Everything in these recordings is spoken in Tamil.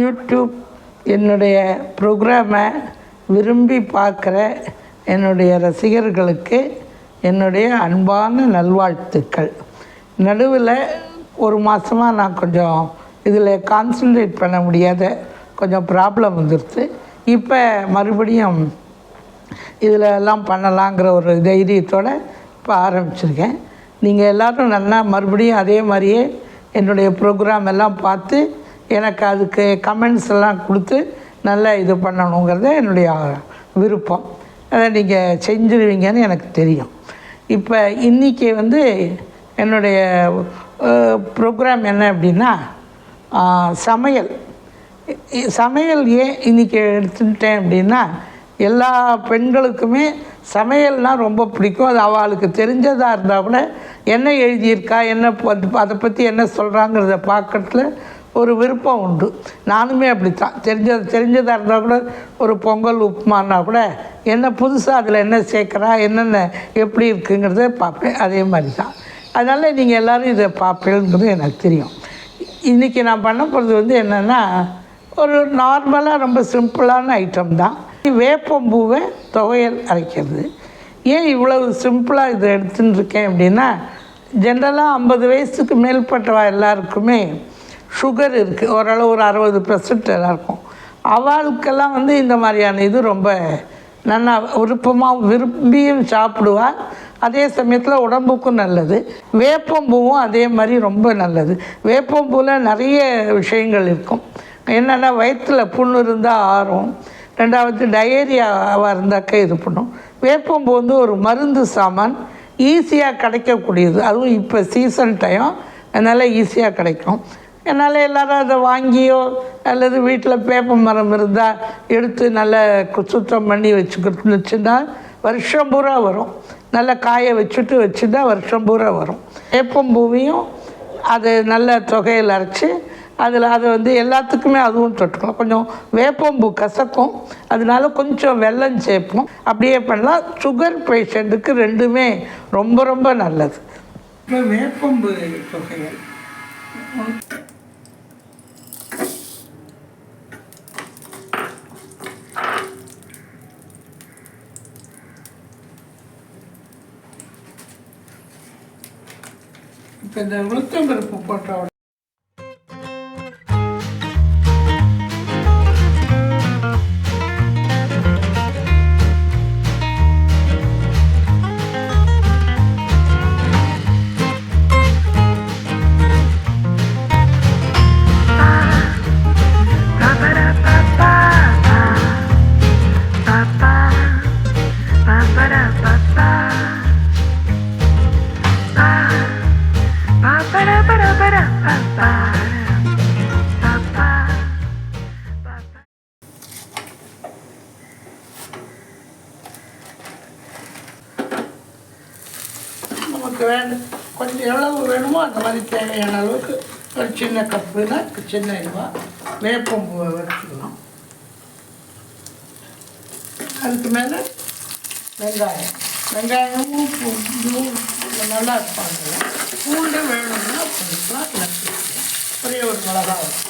யூடியூப் என்னுடைய ப்ரோக்ராமை விரும்பி பார்க்குற என்னுடைய ரசிகர்களுக்கு என்னுடைய அன்பான நல்வாழ்த்துக்கள். நடுவில் ஒரு மாதமாக நான் கொஞ்சம் இதில் கான்சன்ட்ரேட் பண்ண முடியாத கொஞ்சம் ப்ராப்ளம் வந்துடுச்சு. இப்போ மறுபடியும் இதில் எல்லாம் பண்ணலாங்கிற ஒரு தைரியத்தோடு இப்போ ஆரம்பிச்சிருக்கேன். நீங்கள் எல்லோரும் நல்லா மறுபடியும் அதே மாதிரியே என்னுடைய ப்ரோக்ராம் எல்லாம் பார்த்து எனக்கு அதுக்கு கமெண்ட்ஸ் எல்லாம் கொடுத்து நல்லா இது பண்ணணுங்கிறது என்னுடைய விருப்பம். அதை நீங்கள் செஞ்சுருவீங்கன்னு எனக்கு தெரியும். இப்போ இன்றைக்கி வந்து என்னுடைய ப்ரோக்ராம் என்ன அப்படின்னா சமையல். சமையல் ஏன் இன்றைக்கி எடுத்துட்டேன் அப்படின்னா எல்லா பெண்களுக்குமே சமையல்னால் ரொம்ப பிடிக்கும். அது அவளுக்கு தெரிஞ்சதாக இருந்தால் கூட என்ன எழுதியிருக்கா என்ன ப- அதை பற்றி என்ன சொல்கிறாங்கிறத பார்க்கறதுல ஒரு விருப்பம் உண்டு. நானுமே அப்படித்தான். தெரிஞ்சது தெரிஞ்சதாக இருந்தால் கூட ஒரு பொங்கல் உப்புமானா கூட என்ன புதுசாக அதில் என்ன சேர்க்குறா என்னென்ன எப்படி இருக்குங்கிறத பார்ப்பேன். அதே மாதிரி தான் அதனால் நீங்கள் எல்லோரும் இதை பார்ப்பேங்கிறது எனக்கு தெரியும். இன்றைக்கி நான் பண்ண போகிறது வந்து என்னென்னா ஒரு நார்மலாக ரொம்ப சிம்பிளான ஐட்டம் தான். வேப்பம்பூவை துவையல் அரைக்கிறது. ஏன் இவ்வளவு சிம்பிளாக இதை எடுத்துன்னு இருக்கேன் அப்படின்னா ஜென்ரலாக ஐம்பது வயசுக்கு மேற்பட்டவா எல்லாருக்குமே சுகர் இருக்குது ஓரளவு ஒரு அறுபது பர்சன்ட் எல்லாருக்கும். அவளுக்கெல்லாம் வந்து இந்த மாதிரியான இது ரொம்ப நல்லா விருப்பமாக விரும்பியும் சாப்பிடுவாள் அதே சமயத்தில் உடம்புக்கும் நல்லது. வேப்பம்பூவும் அதே மாதிரி ரொம்ப நல்லது. வேப்பம்பூவில் நிறைய விஷயங்கள் இருக்கும். என்னென்னா வயிற்றில் புண்ணு இருந்தால் ஆறும். ரெண்டாவது டயேரியாவாக இருந்தாக்க இது பண்ணும். வேப்பம்பூ வந்து ஒரு மருந்து சாமான். ஈஸியாக கிடைக்கக்கூடியது. அதுவும் இப்போ சீசன் டைம் அதனால் ஈஸியாக கிடைக்கும். என்னால் எல்லோரும் அதை வாங்கியோ அல்லது வீட்டில் வேப்ப மரம் இருந்தால் எடுத்து நல்லா சுத்தம் பண்ணி வச்சுக்கிட்டுச்சுன்னா வருஷம் பூரா வரும். நல்லா காய வச்சுட்டு வச்சுட்டா வருஷம் பூரா வரும். வேப்பம்பூவையும் அது நல்ல தொகையில் அரைச்சி அதில் அதை வந்து எல்லாத்துக்குமே அதுவும் தொட்டுக்கலாம். கொஞ்சம் வேப்பம்பூ கசக்கும். அதனால கொஞ்சம் வெல்லம் சேர்ப்போம். அப்படியே பண்ணலாம் சுகர் பேஷண்ட்டுக்கு ரெண்டுமே ரொம்ப ரொம்ப நல்லது. இப்போ வேப்பம்பு தொகைகள் இப்போ இந்த உளுத்தம்பருப்பு போட்ட நமக்கு வேண்டும் கொஞ்சம் எவ்வளவு வேணுமோ அந்த மாதிரி தேவையான அளவுக்கு ஒரு சின்ன கப்புனா சின்ன இதுவா வேப்பம்பூவை வச்சுக்கலாம் அதுக்கு மேலே வெங்காயம். வெங்காயமும் பூ- இதுவும் நல்லா இருப்பாங்க பூண்டு வேணும்னா பண்ணிக்கலாம் இல்லை ஒரே ஒரு மிளகா வரும்.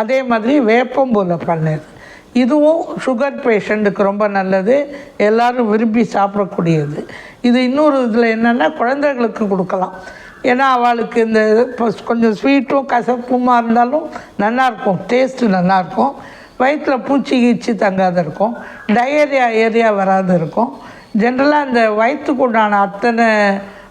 அதே மாதிரி வேப்பம்பூல பண்ணது இதுவும் சுகர் பேஷண்ட்டுக்கு ரொம்ப நல்லது. எல்லோரும் விரும்பி சாப்பிடக்கூடியது. இது இன்னொரு இதில் என்னென்னா குழந்தைகளுக்கு கொடுக்கலாம். ஏன்னா அவளுக்கு இந்த இப்போ கொஞ்சம் ஸ்வீட்டும் கசப்புமா இருந்தாலும் நல்லாயிருக்கும் டேஸ்ட்டு நல்லாயிருக்கும் வயிற்றில் பூச்சி கீச்சி தங்காத இருக்கும். டயரியா ஏரியா வராது இருக்கும். ஜென்ரலாக இந்த வயிற்றுக்கு உண்டான அத்தனை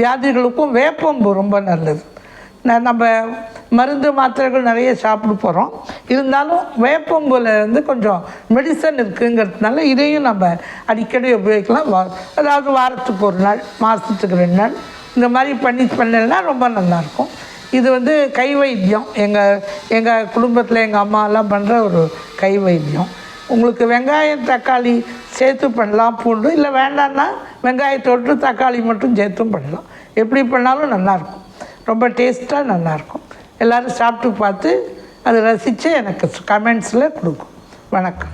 வியாதிகளுக்கும் வேப்பம்பு ரொம்ப நல்லது. நம்ம மருந்து மாத்திரைகள் நிறைய சாப்பிட போகிறோம் இருந்தாலும் வேப்பம்பூவில் வந்து கொஞ்சம் மெடிசன் இருக்குங்கிறதுனால இதையும் நம்ம அடிக்கடி உபயோகிக்கலாம். வா அதாவது வாரத்துக்கு ஒரு நாள் மாதத்துக்கு ரெண்டு நாள் இந்த மாதிரி பண்ணி பண்ணலைன்னா ரொம்ப நல்லாயிருக்கும். இது வந்து கை வைத்தியம். எங்கள் எங்கள் குடும்பத்தில் எங்கள் அம்மாலாம் பண்ணுற ஒரு கை வைத்தியம். உங்களுக்கு வெங்காயம் தக்காளி சேர்த்து பண்ணலாம் பூண்டு. இல்லை வேண்டான்னா வெங்காயத்தோட்டு தக்காளி மட்டும் சேர்த்தும் பண்ணலாம். எப்படி பண்ணாலும் நல்லாயிருக்கும். ரொம்ப டேஸ்ட்டாக நல்லாயிருக்கும். எல்லோரும் சாப்பிட்டு பார்த்து அதை ரசித்து எனக்கு கமெண்ட்ஸில் கொடுக்கும். வணக்கம்.